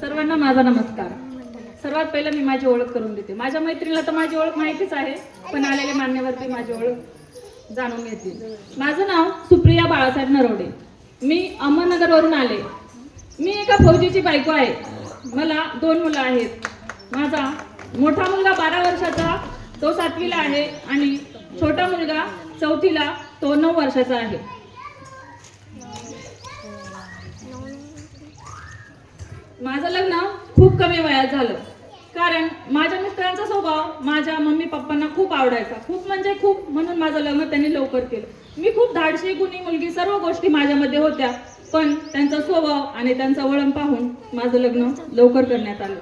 सर्वांना माझा नमस्कार. सर्वात पहिलं मी माझी ओळख करून देते. माझ्या मैत्रिणीला तर माझी ओळख माहितीच आहे पण आलेले मान्यवरती माझी ओळख जाणून घेतील. माझं नाव सुप्रिया बाळासाहेब नरवडे मी अहमदनगरवरून आले. मी एका फौजीची बायको आहे. मला दोन मुलं आहेत. माझा मोठा मुलगा बारा वर्षाचा तो सातवीला आहे आणि छोटा मुलगा चौथीला तो नऊ वर्षाचा आहे. माझं लग्न खूप कमी वयात झालं. कारण माझ्या मित्रांचा स्वभाव माझ्या मम्मी पप्पांना खूप आवडायचा. खूप म्हणजे खूप म्हणून माझं लग्न त्यांनी लवकर केलं. मी खूप धाडशी गुणी मुलगी सर्व गोष्टी माझ्यामध्ये होत्या. पण त्यांचा स्वभाव आणि त्यांचं वळण पाहून माझं लग्न लवकर करण्यात आलं.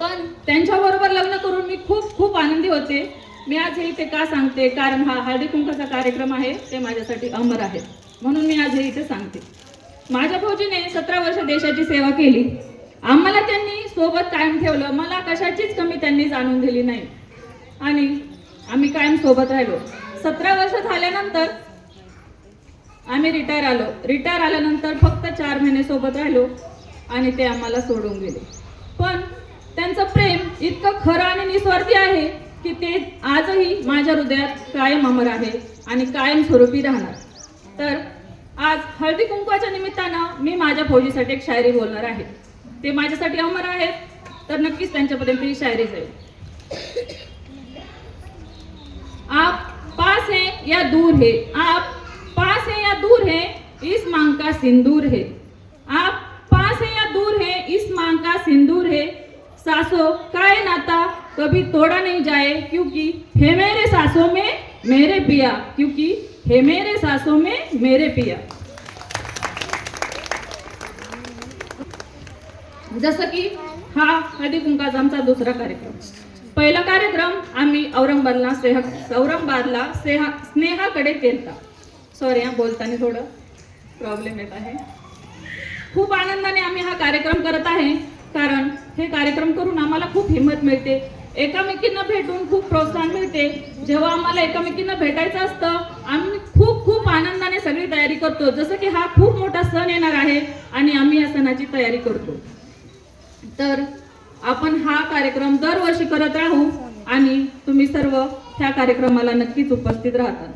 पण त्यांच्याबरोबर लग्न करून मी खूप खूप आनंदी होते. मी आज हे इथे का सांगते? कारण हा हळदी कुंकाचा कार्यक्रम आहे ते माझ्यासाठी अमर आहे. म्हणून मी आज हे इथे सांगते. माझ्या भाऊजीने सतरा वर्ष देशाची सेवा केली. आम्हाला त्यांनी सोबत कायम ठेवलं. मला कशाचीच कमी त्यांनी जाणून दिली नाही. आणि आम्ही कायम सोबत राहिलो. सतरा वर्ष झाल्यानंतर आम्ही रिटायर आलो. रिटायर आल्यानंतर फक्त चार महिने सोबत राहिलो आणि ते आम्हाला सोडून गेले. पण त्यांचं प्रेम इतकं खरं आणि निस्वार्थी आहे की ते आजही माझ्या हृदयात कायम अमर आहे आणि कायम स्वरूपी राहणार. तर आज हळदी कुंकवाच्या निमित्तानं मी माझ्या फौजीसाठी एक शायरी बोलणार आहे. ते माझ्यासाठी अमर आहेत तर नक्कीच त्यांच्यापर्यंत ही शायरी जाईल. आप पास है या दूर है? आप पास है या दूर है? इस मांग का सिंदूर है. आप पास है या दूर है? इस मांग का सिंदूर है. सासो काय नाता? कभी तोड़ा नहीं जाए क्योंकि है मेरे सासों में मेरे पिया क्योंकि है मेरे सासों में मेरे पिया। जसं की हा हळदी कुंकाचा आमचा दुसरा कार्यक्रम. पहिला कार्यक्रम आम्ही औरंगाबादला स्नेह औरंगाबादला स्नेहा स्नेहाकडे केलता. सॉरी हा बोलताना थोडं प्रॉब्लेम येत आहे. खूप आनंदाने आम्ही हा कार्यक्रम करत आहे कारण हे कार्यक्रम करून आम्हाला खूप हिंमत मिळते. एकामेकींना भेटून खूप प्रोत्साहन मिळते. जेव्हा आम्हाला एकामेकींना भेटायचं असतं आम्ही खूप खूप आनंदाने सगळी तयारी करतो. जसं की हा खूप मोठा सण येणार आहे आणि आम्ही या सणाची तयारी करतो. तर आपण हा कार्यक्रम दरवर्षी करत राहू आणि तुम्ही सर्व ह्या कार्यक्रमाला नक्कीच उपस्थित राहतात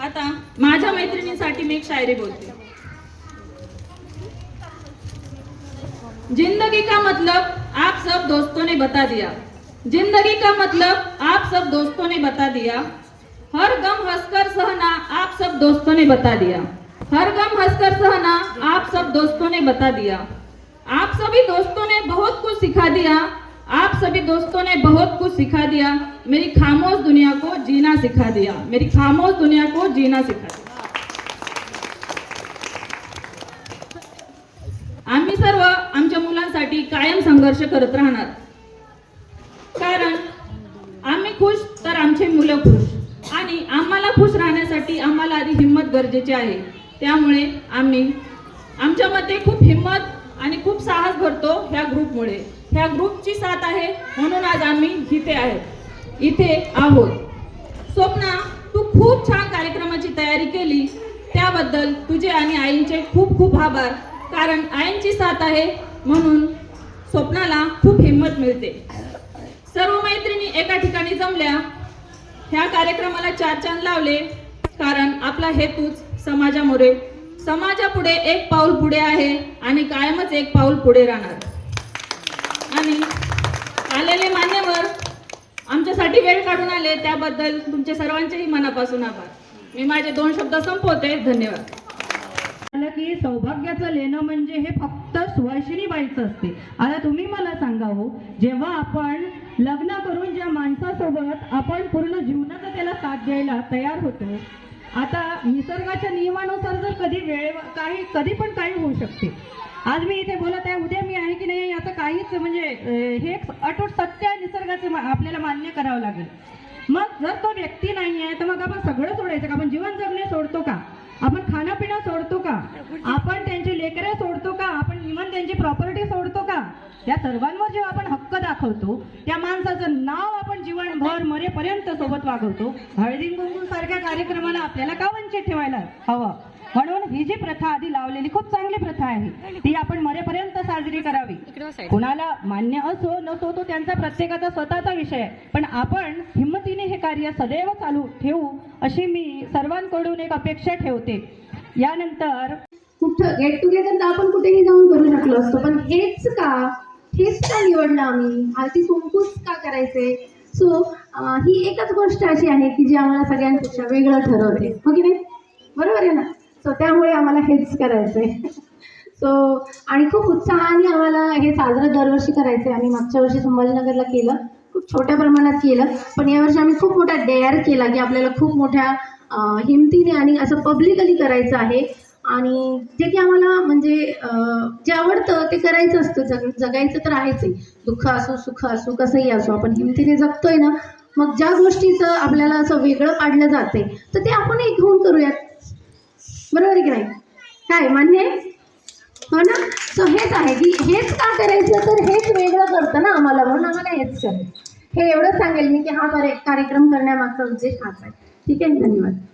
आता माझ्या मैत्रिणींसाठी मी एक शायरी बोलते. ज़िंदगी का मतलब आप सब दोस्तों ने बता दिया। ज़िंदगी का मतलब आप सब दोस्तों ने बता दिया। हर गम हंसकर सहना आप सब दोस्तों ने बता दिया। हर गम हंसकर सहना आप सब दोस्तों ने बता दिया। आप सभी दोस्तों ने बहुत कुछ सिखा दिया। आप सभी दोस्तों ने बहुत कुछ सिखा दिया। मेरी खामोश दुनिया को जीना सिखा दिया। मेरी खामोश दुनिया को जीना सिखा दिया। कायम संघर्ष करत राहणार. कारण आम्ही खुश तर आमचे मुलं खुश. आणि आम्हाला खुश राहण्यासाठी आम्हाला आधी हिंमत गरजेची आहे. त्यामुळे आम्ही आमच्यामध्ये खूप हिंमत आणि खूप साहस भरतो ह्या ग्रुपमुळे. ह्या ग्रुपची साथ आहे म्हणून आज आम्ही इथे आहेत इथे आहोत. स्वप्ना तू खूप छान कार्यक्रमाची तयारी केली. त्याबद्दल तुझे आणि आईंचे खूप खूप आभार. कारण आईंची साथ आहे म्हणून स्वप्नाला खूप हिंमत मिळते. सर्व मैत्रिणी एका ठिकाणी जमल्या. ह्या कार्यक्रमाला चार चांद लावले कारण आपला हेतूच समाजामुळे. समाजापुढे एक पाऊल पुढे आहे आणि कायमच एक पाऊल पुढे राहणार. आणि आलेले मान्यवर आमच्यासाठी वेळ काढून आले त्याबद्दल तुमचे सर्वांचेही मनापासून आभार. मी माझे दोन शब्द संपवते. धन्यवाद. झालं की सौभाग्याचं लेणं म्हणजे हे फक्त सुवासिनी बाईचं असते. आता तुम्ही मला सांगा हो जेव्हा आपण लग्न करून ज्या माणसासोबत आपण पूर्ण जीवनाचा त्याला साथ द्यायला तयार होतो आता निसर्गाच्या नियमानुसार जर कधी वेळ काही कधी पण काही होऊ शकते. आज मी इथे बोलत आहे उद्या मी आहे की नाही याचं काहीच म्हणजे हे एक अटूट सत्य आहे आपल्याला मान्य करावं लागेल. मग जर तो व्यक्ती नाही आहे तर मग आपण सगळं सोडायचं का? आपण जीवन जगणे सोडतो का? आपण खाणं पिणं सोडतो का? आपण त्यांची लेकरं सोडतो का? आपण इव्हन त्यांची प्रॉपर्टी सोडतो का? या सर्वांवर जेव्हा आपण हक्क दाखवतो त्या माणसाचं नाव आपण जीवनभर मरेपर्यंत सोबत वागवतो. हळदी कुंकू सारख्या कार्यक्रमाला आपल्याला का वंचित ठेवायला हवं? म्हणून ही जी प्रथा आधी लावलेली खूप चांगली प्रथा आहे. ती आपण मरेपर्यंत साजरी करावी. कुणाला मान्य असो नसो तो त्यांचा प्रत्येकाचा स्वतःचा विषय आहे. पण आपण हिंमतीने हे कार्य सदैव चालू ठेवू अशी मी सर्वांकडून एक अपेक्षा ठेवते. यानंतर कुठं गेट टुगेदर तर आपण कुठेही जाऊन करू शकलो असतो पण हेच का? हेच का निवडलं आम्ही? आरती कुंकूच का करायचे? सो ही एकच गोष्ट अशी आहे की जी आम्हाला सगळ्यांपेक्षा वेगळं ठरवते. हो की नाही? बरोबर आहे ना? सो त्यामुळे आम्हाला हेच करायचंय. सो आणि खूप उत्साहाने आम्हाला हे साजरं दरवर्षी करायचं आम्ही मागच्या वर्षी संभाजीनगरला केलं. खूप छोट्या प्रमाणात केलं. पण यावर्षी आम्ही खूप मोठा डेअर केला की आपल्याला खूप मोठ्या हिमतीने आणि असं पब्लिकली करायचं आहे. आणि जे की आम्हाला म्हणजे जे आवडतं ते करायचं असतं. जग जगायचं तर आहेच आहे. दुःख असो सुख असो कसंही असो आपण हिमतीने जगतोय ना मग ज्या गोष्टीचं आपल्याला असं वेगळं पाडलं जाते तर ते आपण एक घेऊन करूयात. बरोबर आहे की नाही? काय मान्य आहे? हो ना? सो हेच आहे की हेच का करायचं? तर हेच वेगळं करतं ना आम्हाला. म्हणून आम्हाला हेच करायचं हे एवढं सांगेल मी की हा कार्य- कार्यक्रम करण्यामागचा उद्देश हाच आहे. ठीक आहे धन्यवाद.